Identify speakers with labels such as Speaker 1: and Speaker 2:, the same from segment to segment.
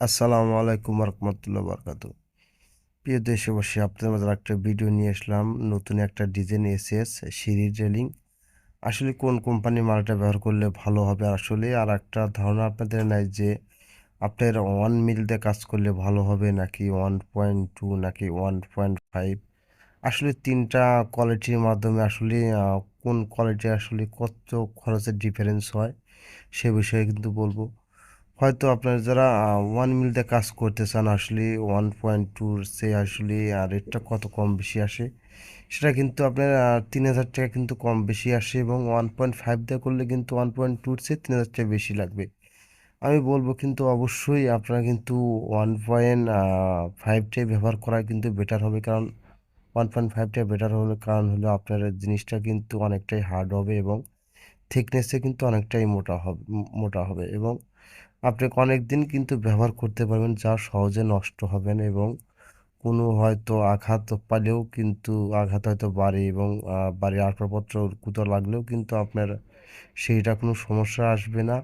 Speaker 1: আসসালামু আলাইকুম রহমতুল্লাহ বরকাত প্রিয় দেশবাসী, আপনাদের মাঝে একটা ভিডিও নিয়ে আসলাম। নতুন একটা ডিজাইন এসএস সিঁড়ির রেলিং আসলে কোন কোম্পানি মালটা ব্যবহার করলে ভালো হবে? আসলে আর একটা ধারণা আপনাদের নাই যে আপনার ওয়ান মিল দিয়ে কাজ করলে ভালো হবে নাকি ওয়ান পয়েন্ট টু নাকি ওয়ান পয়েন্ট ফাইভ আসলে তিনটা কোয়ালিটির মাধ্যমে আসলে কোন কোয়ালিটি আসলে কত খরচের ডিফারেন্স হয় সে বিষয়ে কিন্তু বলব। হয়তো আপনারা যারা ওয়ান মিলতে কাজ করতে চান আসলে ওয়ান পয়েন্ট টুর সে আসলে রেটটা কত কম বেশি আসে, সেটা কিন্তু আপনার তিন হাজার টাকা কিন্তু কম বেশি আসে এবং ওয়ান পয়েন্ট ফাইভ দিয়ে করলে কিন্তু ওয়ান পয়েন্ট টুর সে তিন হাজার টাকা বেশি লাগবে। আমি বলব কিন্তু অবশ্যই আপনারা কিন্তু ওয়ান পয়েন্ট ফাইভটাই ব্যবহার করা কিন্তু বেটার হবে, কারণ ওয়ান পয়েন্ট ফাইভটা বেটার হলে, কারণ হলো আপনার জিনিসটা কিন্তু অনেকটাই হার্ড হবে এবং থিকনেসে কিন্তু অনেকটাই মোটা হবে মোটা হবে এবং আপনি অনেক দিন কিন্তু ব্যবহার করতে পারবেন যা সহজে নষ্ট হবে না এবং কোনো হয়তো আঘাত পালেও কিন্তু, আঘাত হয়তো বাড়ে এবং বাড়ির আসবাবপত্র কুতো লাগলেও কিন্তু আপনার সেইটা কোনো সমস্যা আসবে না।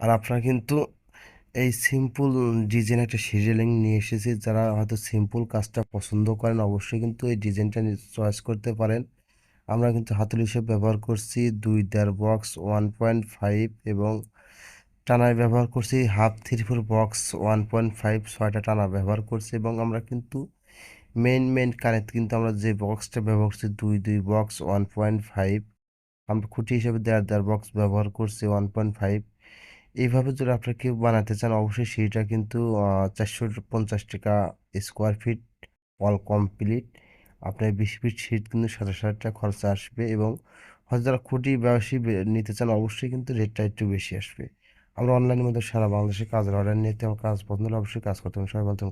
Speaker 1: আর আপনারা কিন্তু এই সিম্পল ডিজাইন একটা সিরিয়ালিং নিয়ে এসেছি, যারা হয়তো সিম্পল কাজটা পছন্দ করেন অবশ্যই কিন্তু এই ডিজাইনটা চয়েস করতে পারেন। আমরা কিন্তু হাতুড়ি হিসেবে ব্যবহার করছি দুই দেড় বক্স ওয়ান পয়েন্ট ফাইভ এবং টানায় ব্যবহার করছি half three four box one point five ছয়টা টানা ব্যবহার করছি এবং আমরা কিন্তু মেন মেন কানেক্ট কিন্তু আমরা যে বক্সটা ব্যবহার করছি দুই দুই বক্স ওয়ান পয়েন্ট ফাইভ আমরা খুঁটি হিসেবে দেড় দেড় বক্স ব্যবহার করছি ওয়ান পয়েন্ট ফাইভ এইভাবে যদি আপনারা কেউ বানাতে চান, অবশ্যই সেইটা কিন্তু চারশো পঞ্চাশ টাকা স্কোয়ার ফিট অল কমপ্লিট আপনার বিশ ফিট সিট কিন্তু সাতাশ হাজার টাকা খরচা আসবে এবং হয়তো যারা খুঁটি ব্যবসায়ী নিতে চান অবশ্যই কিন্তু রেটটা একটু বেশি আসবে। আমরা অনলাইনের মধ্যে সারা বাংলাদেশে কাজের অর্ডার নিতে আমার কাজ পছন্দ হলে অবশ্যই কাজ করতে হবে সবাই বলতেন